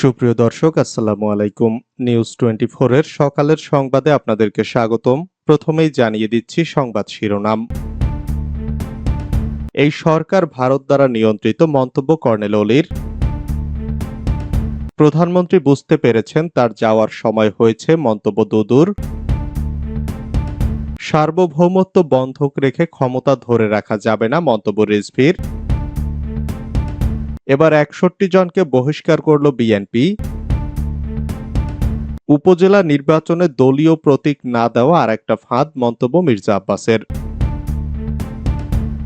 সুপ্রিয় দর্শক, আসসালামু আলাইকুম। নিউজ টোয়েন্টি এর সকালের সংবাদে আপনাদেরকে স্বাগতম। প্রথমেই জানিয়ে দিচ্ছি সংবাদ শিরোনাম। এই সরকার ভারত দ্বারা নিয়ন্ত্রিত মন্তব্য কর্নেল অলির। প্রধানমন্ত্রী বুঝতে পেরেছেন তার যাওয়ার সময় হয়েছে মন্তব্য দুদুর। সার্বভৌমত্ব বন্ধক রেখে ক্ষমতা ধরে রাখা যাবে না মন্তব্য রিজভির। এবার একষট্টি জনকে বহিষ্কার করল বিএনপি। উপজেলা নির্বাচনে দলীয় প্রতীক না দেওয়া আর একটা ফাঁদ মন্তব্য মির্জা আব্বাসের।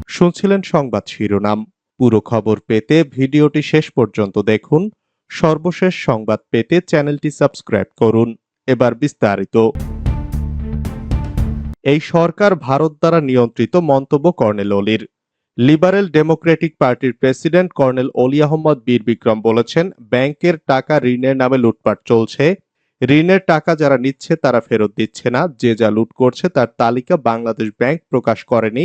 শুনছিলেন সংবাদ শিরোনাম। পুরো খবর পেতে ভিডিওটি শেষ পর্যন্ত দেখুন। সর্বশেষ সংবাদ পেতে চ্যানেলটি সাবস্ক্রাইব করুন। এবার বিস্তারিত। এই সরকার ভারত দ্বারা নিয়ন্ত্রিত মন্তব্য কর্নেল অলির। লিবারেল ডেমোক্রেটিক পার্টির প্রেসিডেন্ট কর্নেল অলি আহমদ বীর বিক্রম বলেছেন, ব্যাংকের টাকা ঋণের নামে লুটপাট চলছে। ঋণের টাকা যারা নিচ্ছে তারা ফেরত দিচ্ছে না। যে যা লুট করছে তার তালিকা বাংলাদেশ ব্যাংক প্রকাশ করেনি।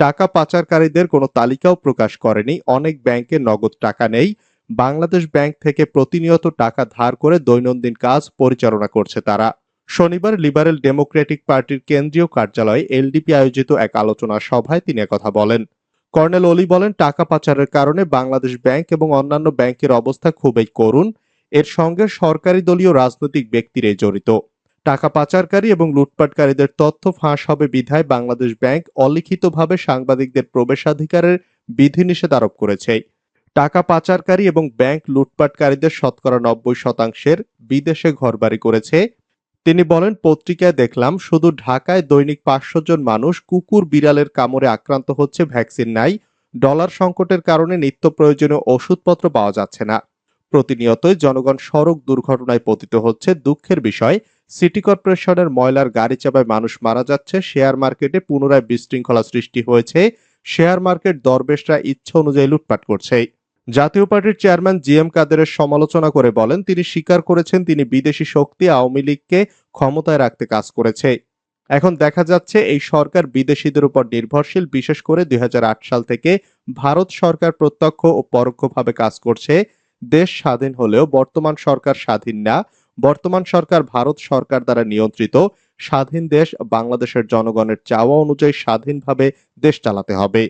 টাকা পাচারকারীদের কোনো তালিকাও প্রকাশ করেনি। অনেক ব্যাংকে নগদ টাকা নেই। বাংলাদেশ ব্যাংক থেকে প্রতিনিয়ত টাকা ধার করে দৈনন্দিন কাজ পরিচালনা করছে তারা। শনিবার লিবারেল ডেমোক্রেটিক পার্টির কেন্দ্রীয় কার্যালয়ে এলডিপি আয়োজিত এক আলোচনা সভায় তিনি কথা বলেন। কর্নেল অলি বলেন, টাকা পাচারের কারণে বাংলাদেশ ব্যাংক এবং অন্যান্য ব্যাংকের অবস্থা খুবই করুণ। এর সঙ্গে সরকারি দলীয় রাজনৈতিক ব্যক্তিরাই জড়িত। টাকা পাচারকারী এবং লুটপাটকারীদের তথ্য ফাঁস হবে বিধায় বাংলাদেশ ব্যাংক অলিখিতভাবে সাংবাদিকদের প্রবেশাধিকারের বিধিনিষেধ আরোপ করেছে। টাকা পাচারকারী এবং ব্যাংক লুটপাটকারীদের শতকরা নব্বই শতাংশের বিদেশে ঘরবাড়ি করেছে। তিনি বলেন, পত্রিকায় দেখলাম শুধু ঢাকায় দৈনিক পাঁচশো জন মানুষ কুকুর বিড়ালের কামড়ে আক্রান্ত হচ্ছে, ভ্যাকসিন নাই, ডলার সংকটের কারণে নিত্য প্রয়োজনীয় ওষুধপত্র পাওয়া যাচ্ছে না। প্রতিনিয়তই জনগণ সড়ক দুর্ঘটনায় পতিত হচ্ছে। দুঃখের বিষয়, সিটি কর্পোরেশনের ময়লার গাড়ি চাপায় মানুষ মারা যাচ্ছে। শেয়ার মার্কেটে পুনরায় বিশৃঙ্খলা সৃষ্টি হয়েছে। শেয়ার মার্কেট দরবেশরা ইচ্ছা অনুযায়ী লুটপাট করছে। জাতীয় পার্টির চেয়ারম্যান জি এম কাদেরের সমালোচনা করে বলেন, তিনি স্বীকার করেছেন তিনি বিদেশি শক্তি আওয়ামী লীগকে ক্ষমতায় রাখতে কাজ করেছে। এখন দেখা যাচ্ছে এই সরকার বিদেশিদের উপর নির্ভরশীল, বিশেষ করে দুই হাজার আট সাল থেকে ভারত সরকার প্রত্যক্ষ ও পরোক্ষভাবে কাজ করছে। দেশ স্বাধীন হলেও বর্তমান সরকার স্বাধীন না। বর্তমান সরকার ভারত সরকার দ্বারা নিয়ন্ত্রিত। স্বাধীন দেশ বাংলাদেশের জনগণের চাওয়া অনুযায়ী স্বাধীনভাবে দেশ চালাতে হবে।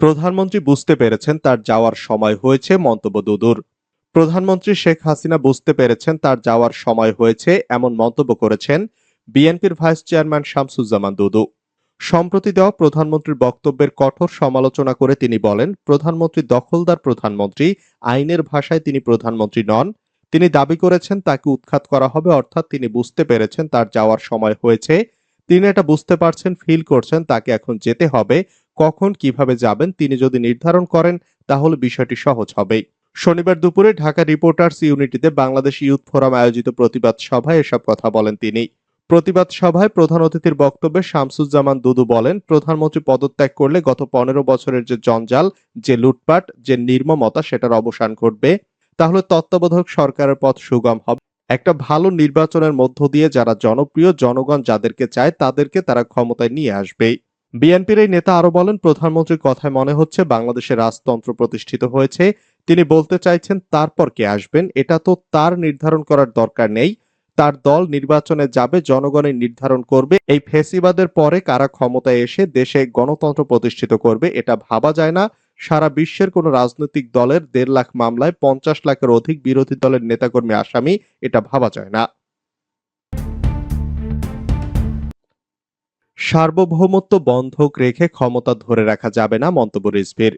প্রধানমন্ত্রী বুঝতে পেরেছেন তার যাওয়ার সময় হয়েছে মন্তব্য দুদুর। প্রধানমন্ত্রী শেখ হাসিনা বুঝতে পেরেছেন তার যাওয়ার সময় হয়েছে এমন মন্তব্য করেছেন বিএনপির ভাইস চেয়ারম্যান শামসুজ্জামান দুদু। সম্প্রতি দেওয়া প্রধানমন্ত্রীর বক্তব্যের কঠোর সমালোচনা করে তিনি বলেন, প্রধানমন্ত্রী দখলদার প্রধানমন্ত্রী, আইনের ভাষায় তিনি প্রধানমন্ত্রী নন। তিনি দাবি করেছেন তাকে উৎখাত করা হবে, অর্থাৎ তিনি বুঝতে পেরেছেন তার যাওয়ার সময় হয়েছে। তিনি এটা বুঝতে পারছেন ফিল করছেন, তাকে এখন যেতে হবে। কখন কীভাবে যাবেন তিনি যদি নির্ধারণ করেন, তাহলে বিষয়টি সহজ হবে। শনিবার দুপুরে ঢাকা রিপোর্টার্স ইউনিটিতে বাংলাদেশ ইউথ ফোরাম আয়োজিত প্রতিবাদ সভায় এসব কথা বলেন তিনি। প্রতিবাদ সভায় প্রধান অতিথির বক্তব্যে শামসুজ্জামান দুদু বলেন, প্রধানমন্ত্রী পদত্যাগ করলে গত পনেরো বছরের যে জঞ্জাল, যে লুটপাট, যে নির্মমতা, সেটার অবসান ঘটবে। তাহলে তত্ত্বাবধায়ক সরকারের পথ সুগম হবে। একটা ভালো নির্বাচনের মধ্য দিয়ে যারা জনপ্রিয়, জনগণ যাদেরকে চায়, তাদেরকে তারা ক্ষমতায় নিয়ে আসবে। বিএনপির এই নেতা আরও বলেন, প্রধানমন্ত্রীর কথায় মনে হচ্ছে বাংলাদেশে রাজতন্ত্র প্রতিষ্ঠিত হয়েছে। তিনি বলতে চাইছেন, তারপর কে আসবেন? এটা তো তার নির্ধারণ করার দরকার নেই। তার দল নির্বাচনে যাবে জনগণের নির্ধারণ করবে। এই ফেসিবাদের পরে কারা ক্ষমতায় এসে দেশে গণতন্ত্র প্রতিষ্ঠিত করবে, এটা ভাবা যায় না। সারা বিশ্বের কোন রাজনৈতিক দলের দেড় লাখ মামলায় পঞ্চাশ লাখের অধিক বিরোধী দলের নেতাকর্মী আসামি, এটা ভাবা যায় না। সার্বভৌমত্ব বন্ধক রেখে ক্ষমতা ধরে রাখা যাবে না, মন্তব্য রিজভির।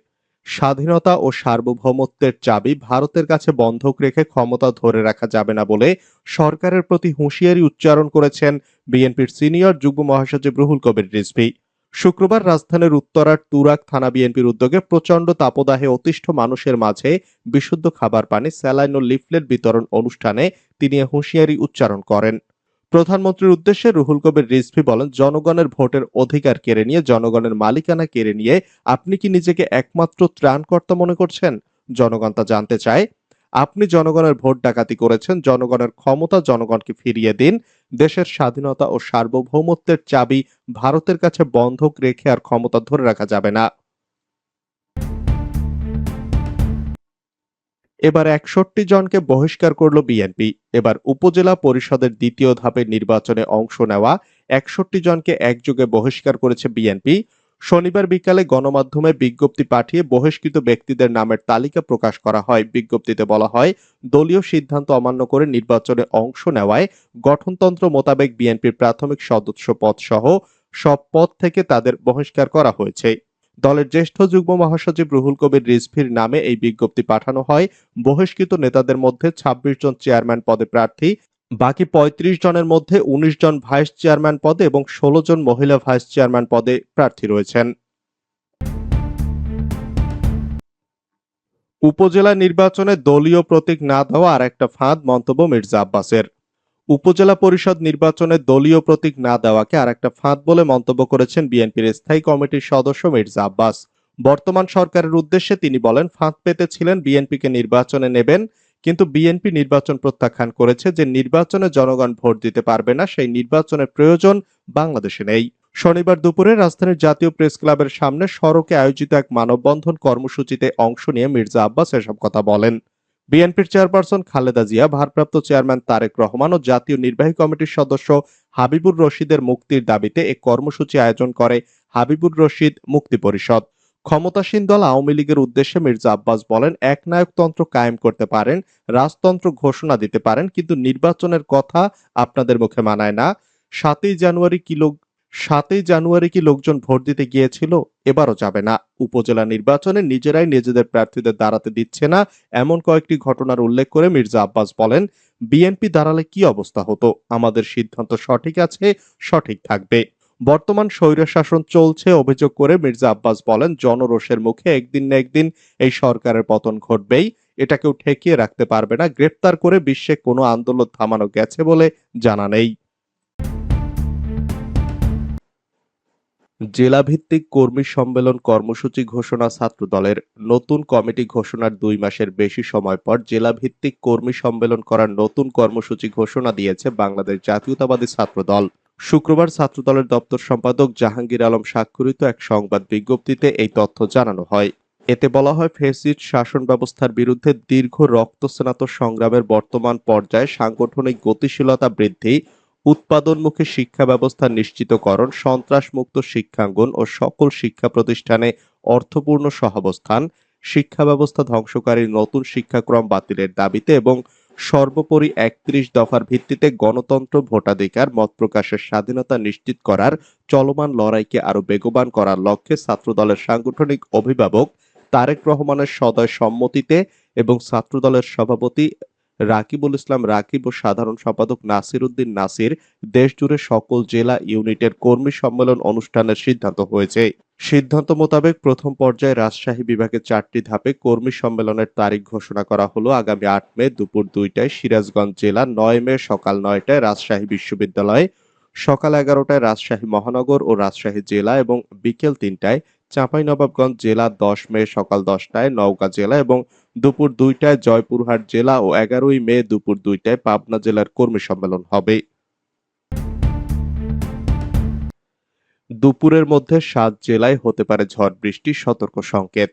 স্বাধীনতা ও সার্বভৌমত্বের চাবি ভারতের কাছে বন্ধক রেখে ক্ষমতা ধরে রাখা যাবে না বলে সরকারের প্রতি হুঁশিয়ারি উচ্চারণ করেছেন বিএনপির সিনিয়র যুগ্ম মহাসচিব রুহুল কবির রিজভি। শুক্রবার রাজধানীর উত্তরার তুরাক থানা বিএনপির উদ্যোগে প্রচণ্ড তাপদাহে অতিষ্ঠ মানুষের মাঝে বিশুদ্ধ খাবার পানি, স্যালাইন ও লিফলেট বিতরণ অনুষ্ঠানে তিনি হুঁশিয়ারি উচ্চারণ করেন। প্রধানমন্ত্রীর উদ্দেশ্যে রুহুল কবির রিজভি বলেন, জনগণের ভোটের অধিকার কেড়ে নিয়ে, জনগণের মালিকানা কেড়ে নিয়ে আপনি কি নিজেকে একমাত্র ত্রাণকর্তা মনে করছেন? জনগণ তা জানতে চায়। আপনি জনগণের ভোট ডাকাতি করেছেন, জনগণের ক্ষমতা জনগণকে ফিরিয়ে দিন। দেশের স্বাধীনতা ও সার্বভৌমত্বের চাবি ভারতের কাছে বন্ধক রেখে আর ক্ষমতা ধরে রাখা যাবে না। এবার একষট্টি জনকে বহিষ্কার করল বিএনপি এবার উপজেলা পরিষদের দ্বিতীয় ধাপের নির্বাচনে অংশ নেওয়া একষট্টি জনকে একযোগে বহিষ্কার করেছে বিএনপি শনিবার বিকালে গণমাধ্যমে বিজ্ঞপ্তি পাঠিয়ে বহিষ্কৃত ব্যক্তিদের নামের তালিকা প্রকাশ করা হয়। বিজ্ঞপ্তিতে বলা হয়, দলীয় সিদ্ধান্ত অমান্য করে নির্বাচনে অংশ নেওয়ায় গঠনতন্ত্র মোতাবেক বিএনপির প্রাথমিক সদস্য পদ সহ সব পদ থেকে তাদের বহিষ্কার করা হয়েছে। দলের জ্যেষ্ঠ যুগ্ম মহাসচিব রুহুল কবির রিজভির নামে এই বিজ্ঞপ্তি পাঠানো হয়। বহিষ্কৃত নেতাদের মধ্যে ২৬ জন চেয়ারম্যান পদে প্রার্থী, বাকি ৩৫ জনের মধ্যে ১৯ জন ভাইস চেয়ারম্যান পদে এবং ১৬ জন মহিলা ভাইস চেয়ারম্যান পদে প্রার্থী রয়েছেন। উপজেলা নির্বাচনে দলীয় প্রতীক না দেওয়া আর একটা ফাঁদ, মন্তব্য মির্জা আব্বাসের। উপজেলা পরিষদ নির্বাচনে দলীয় প্রতীক না দেওয়াকে আর একটা ফাঁদ বলে মন্তব্য করেছেন বিএনপির স্থায়ী কমিটির সদস্য মির্জা আব্বাস। বর্তমান সরকারের উদ্দেশ্যে তিনি বলেন, ফাঁদ পেতেছিলেন বিএনপিকে নির্বাচনে নেবেন, কিন্তু বিএনপি নির্বাচন প্রত্যাখ্যান করেছে যে নির্বাচনে জনগণ ভোট দিতে পারবে না, সেই নির্বাচনের প্রয়োজন বাংলাদেশে নেই। শনিবার দুপুরে রাজধানীর জাতীয় প্রেস ক্লাবের সামনে সড়কে আয়োজিত এক মানববন্ধন কর্মসূচিতে অংশ নিয়ে মির্জা আব্বাস এসব কথা বলেন। বিএনপির চেয়ারপারসন খালেদা জিয়া, ভারপ্রাপ্ত চেয়ারম্যান তারেক রহমান ও জাতীয় নির্বাহী কমিটির সদস্য হাবিবুর রশিদের মুক্তির দাবিতে এক কর্মসূচি আয়োজন করে হাবিবুর রশিদ মুক্তি পরিষদ। ক্ষমতাসীন দল আওয়ামী লীগের উদ্দেশ্যে মির্জা আব্বাস বলেন, একনায়কতন্ত্র কায়েম করতে পারেন, রাজতন্ত্র ঘোষণা দিতে পারেন, কিন্তু নির্বাচনের কথা আপনাদের মুখে মানায় না। সাতই জানুয়ারি কি লোক সাতই জানুয়ারি কি লোকজন ভোট দিতে গিয়েছিল? এবারও যাবে না। উপজেলা নির্বাচনে নিজেরাই নিজেদের প্রার্থীদের দাঁড়াতে দিচ্ছে না, এমন কয়েকটি ঘটনার উল্লেখ করে মির্জা আব্বাস বলেন, বিএনপি দাঁড়ালে কি অবস্থা হতো? আমাদের সিদ্ধান্ত সঠিক আছে, সঠিক থাকবে। বর্তমান স্বৈরশাসন চলছে অভিযোগ করে মির্জা আব্বাস বলেন, জনরোষের মুখে একদিন না একদিন এই সরকারের পতন ঘটবেই। এটা কেউ ঠেকিয়ে রাখতে পারবে না। গ্রেপ্তার করে বিশ্বে কোনো আন্দোলন থামানো গেছে বলে জানা নেই। জেলাভিত্তিক কর্মী সম্মেলন কর্মসূচি ঘোষণা ছাত্রদলের নতুন কমিটি ঘোষণার দুই মাসের বেশি সময় পর জেলাভিত্তিক কর্মী সম্মেলন করার নতুন কর্মসূচি ঘোষণা দিয়েছে বাংলাদেশ জাতীয়তাবাদী ছাত্রদল। শুক্রবার ছাত্রদলের দপ্তর সম্পাদক জাহাঙ্গীর আলম স্বাক্ষরিত এক সংবাদ বিজ্ঞপ্তিতে এই তথ্য জানানো হয়। এতে বলা হয় ফেসিড শাসন ব্যবস্থার বিরুদ্ধে দীর্ঘ রক্তস্নাত সংগ্রামের বর্তমান পর্যায়ে সাংগঠনিক গতিশীলতা বৃদ্ধি উৎপাদনমুখী শিক্ষা ব্যবস্থা নিশ্চিতকরণ, সন্ত্রাসমুক্ত শিক্ষাঙ্গন ও সকল শিক্ষা প্রতিষ্ঠানে অর্থপূর্ণ সহাবস্থান, শিক্ষা ব্যবস্থা ধ্বংসকারী নতুন শিক্ষাক্রম বাতিলের দাবিতে এবং সর্বোপরি একত্রিশ দফার ভিত্তিতে গণতন্ত্র ভোটাধিকার, মত প্রকাশের স্বাধীনতা নিশ্চিত করার চলমান লড়াইকে আরও বেগবান করার লক্ষ্যে ছাত্রদলের সাংগঠনিক অভিভাবক তারেক রহমানের সদয় সম্মতিতে এবং ছাত্রদলের সভাপতি রাকিবুল ইসলাম রাকিব ও সাধারণ সম্পাদক নাসির উদ্দিন নাসির দেশজুড়ে সকল জেলা ইউনিটের কর্মী সম্মেলন অনুষ্ঠানের সিদ্ধান্ত হয়েছে। সিদ্ধান্ত মোতাবেক প্রথম পর্যায়ে রাজশাহী বিভাগের চারটি ধাপে কর্মী সম্মেলনের তারিখ ঘোষণা করা হলো আগামী আট মে দুপুর দুইটায় সিরাজগঞ্জ জেলা, নয় মে সকাল নয়টায় রাজশাহী বিশ্ববিদ্যালয়ে, সকাল এগারোটায় রাজশাহী মহানগর ও রাজশাহী জেলা এবং বিকেল তিনটায় চাঁপাইনবাবগঞ্জ জেলা দশ মে সকাল দশটায় নওগাঁ জেলা এবং দুপুর দুইটায় জয়পুরহাট জেলা ও এগারোই মে দুপুর দুইটায় পাবনা জেলার কর্মী সম্মেলন হবে। দুপুরের মধ্যে সাত জেলায় হতে পারে ঝড় বৃষ্টির সতর্ক সংকেত।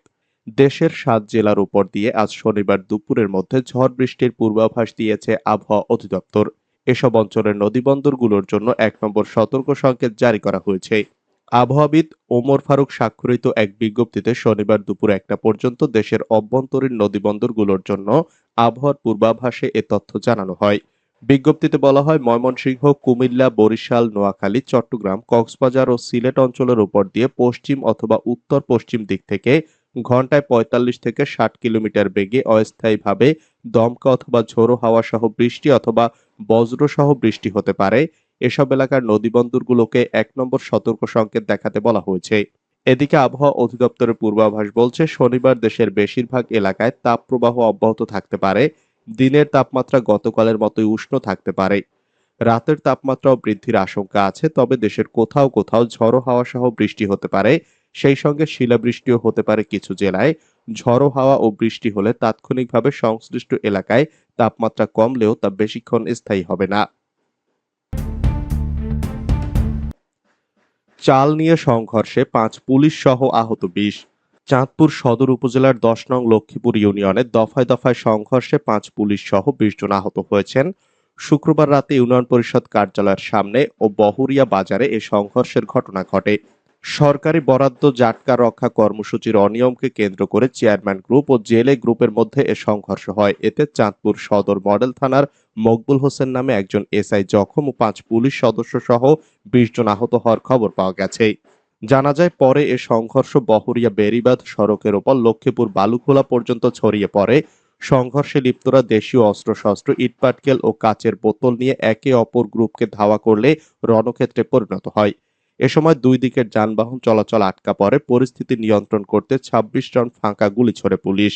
দেশের সাত জেলার উপর দিয়ে আজ শনিবার দুপুরের মধ্যে ঝড় বৃষ্টির পূর্বাভাস দিয়েছে আবহাওয়া অধিদপ্তর। এসব অঞ্চলের নদীবন্দরগুলোর জন্য এক নম্বর সতর্ক সংকেত জারি করা হয়েছে। আবহাওয়াবিদ ওমর ফারুক স্বাক্ষরিত এক বিজ্ঞপ্তিতে শনিবার দুপুর একটা পর্যন্ত দেশের অভ্যন্তরীণ নদীবন্দরগুলোর জন্য আবহাওয়ার পূর্বাভাসে এ তথ্য জানানো হয়। বিজ্ঞপ্তিতে বলা হয়, ময়মনসিংহ, কুমিল্লা, বরিশাল, নোয়াখালী, চট্টগ্রাম, কক্সবাজার ও সিলেট অঞ্চলের উপর দিয়ে পশ্চিম অথবা উত্তর পশ্চিম দিক থেকে ঘন্টায় পঁয়তাল্লিশ থেকে ষাট কিলোমিটার বেগে অস্থায়ীভাবে দমকা অথবা ঝোড়ো হাওয়া সহ বৃষ্টি অথবা বজ্রসহ বৃষ্টি হতে পারে। এসব এলাকার নদীবন্দরগুলোকে এক নম্বর সতর্ক সংকেত দেখাতে বলা হয়েছে। এদিকে আবহাওয়া অধিদপ্তরের পূর্বাভাস বলছে, শনিবার দেশের বেশিরভাগ এলাকায় তাপপ্রবাহ অব্যাহত থাকতে পারে। দিনের তাপমাত্রা গতকালের মতোই উষ্ণ থাকতে পারে। রাতের তাপমাত্রাও বৃদ্ধির আশঙ্কা আছে, তবে দেশের কোথাও কোথাও ঝড়ো হাওয়া সহ বৃষ্টি হতে পারে। সেই সঙ্গে শিলাবৃষ্টিও হতে পারে কিছু জেলায়। ঝড়ো হাওয়া ও বৃষ্টি হলে তাৎক্ষণিকভাবে সংশ্লিষ্ট এলাকায় তাপমাত্রা কমলেও তা বেশিক্ষণ স্থায়ী হবে না। চাল নিয়ে সংঘর্ষে পাঁচ পুলিশ সহ আহত বিশ। চাঁদপুর সদর উপজেলার দশ নং লক্ষ্মীপুর ইউনিয়নে দফায় দফায় সংঘর্ষে পাঁচ পুলিশ সহ বিশ জন আহত হয়েছেন। শুক্রবার রাতে ইউনিয়ন পরিষদ কার্যালয়ের সামনে ও বহরিয়া বাজারে এ সংঘর্ষের ঘটনা ঘটে। সরকারি বরাদ্দ জাটকা রক্ষা কর্মসূচির অনিয়মকে কেন্দ্র করে চেয়ারম্যান গ্রুপ ও জেলে গ্রুপের মধ্যে এ সংঘর্ষ হয়। এতে চাঁদপুর সদর মডেল থানার মকবুল হোসেন নামে একজন এসআই জখম ও পাঁচ পুলিশ সদস্য সহ বিশ জন আহত হওয়ার খবর পাওয়া গেছে। জানা যায়, পরে এ সংঘর্ষ বহরিয়া বেরিবাদ সড়কের ওপর লক্ষ্মীপুর বালুখোলা পর্যন্ত ছড়িয়ে পড়ে। সংঘর্ষে লিপ্তরা দেশীয় অস্ত্রশস্ত্র, ইটপাটকেল ও কাচের বোতল নিয়ে একে অপর গ্রুপকে ধাওয়া করলে রণক্ষেত্রে পরিণত হয়। এ সময় দুই দিকের যানবাহন চলাচল আটকা পড়ে, পরিস্থিতি নিয়ন্ত্রণ করতে ছাব্বিশ জন ফাঁকা গুলি ছড়ে পুলিশ।